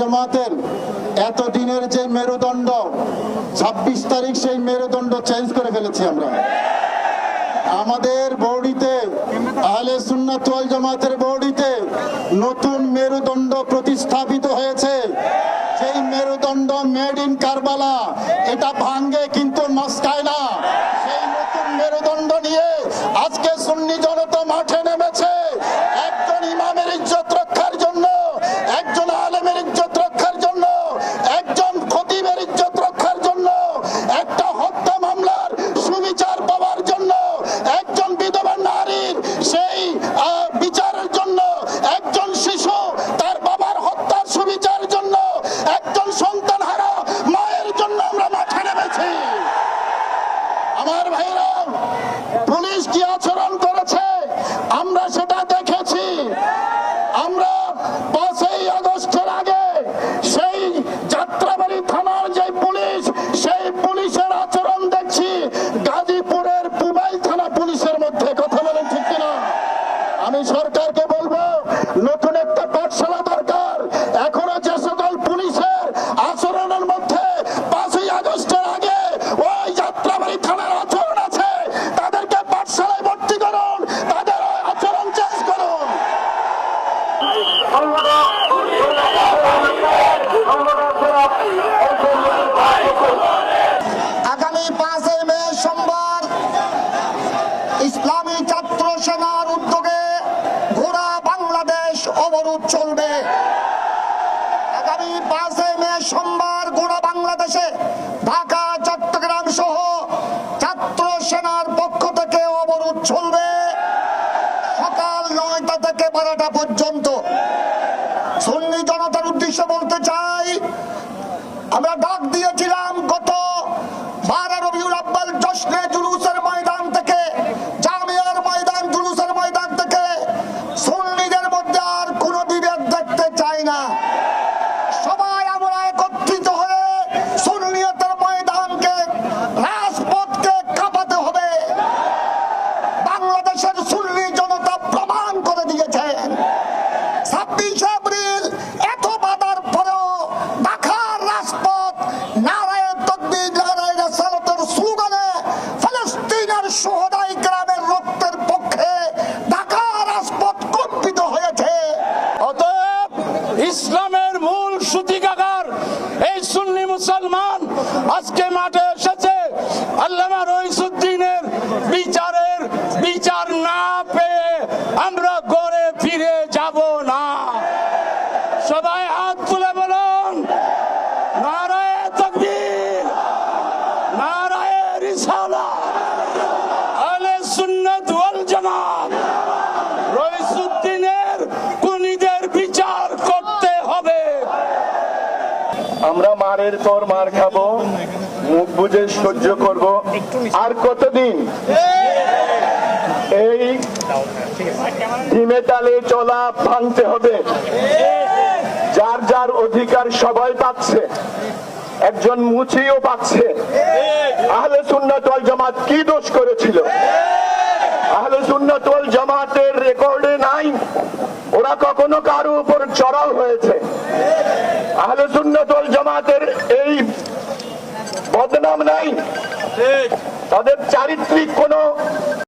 জামাতের এত দিনের যে মেরুদণ্ড, ছাব্বিশ তারিখ সেই মেরুদণ্ড চেঞ্জ করে ফেলেছি আমরা। আমাদের বৌড়িতে, আহলে সুন্নাত জামাতের বৌড়িতে নতুন মেরুদণ্ড প্রতিস্থাপিত হয়েছে। সেই মেরুদণ্ড মেড ইন কারবালা এটা ভাঙ্গে সেই বিচারের জন্য একজন শিশু তার বাবার হত্যার সুবিচার জন্য একজন সন্তান হারা মায়ের জন্য আমরা মাঠে নেমেছি। আমার ভাইরা, পুলিশ কি আচরণ করেছে? আমরা সেটা দেখেছি। আমরা পাঁচই আগামী পাঁচই মে সোমবার ইসলামী ছাত্র সেনার উদ্যোগে ঘোড়া বাংলাদেশ অবরোধ চলবে। আগামী পাঁচই মে সোমবার গোড়া বাংলাদেশে ঢাকা, চট্টগ্রাম সহ ছাত্র সেনার পক্ষ থেকে অবরোধ চলবে। সকাল নয়টা থেকে বারোটা পর্যন্ত সুন্নি জনতার উদ্দেশ্যে বলতে চাই, আমরা ডাক দিয়েছিলাম গত জুলুসের ময়দান থেকে, জামিয়ার ময়দান, জুলুসের ময়দান থেকে মধ্যে আর কোনো দেখতে চাই না। সোহদাই গ্রামের রক্তের পক্ষে ঢাকা রাজপথ কম্পিত হয়েছে। অতএব ইসলামের মূল সূতিকাগার এই সুন্নি মুসলমান আজকে মাঠে এসেছে। আল্লামা আমরা মারের পর মার খাব, মুখ বুঝে সহ্য করব। আর কতদিন? এই ধিমে তালে চলা ভাঙতে হবে। যার যার অধিকার সবাই পাচ্ছে। একজন মুছিও পাচ্ছে। আহলে সুন্নাত জামাত কি দোষ করেছিল? আহলে সুন্নাত ওয়াল জামাতের রেকর্ডে নাই। ওরা কখনো কারও উপর চড়াও হয়েছে। আহলে সুন্নতল জামাতের এই বদনাম নাই। তাদের চারিত্রিক কোনো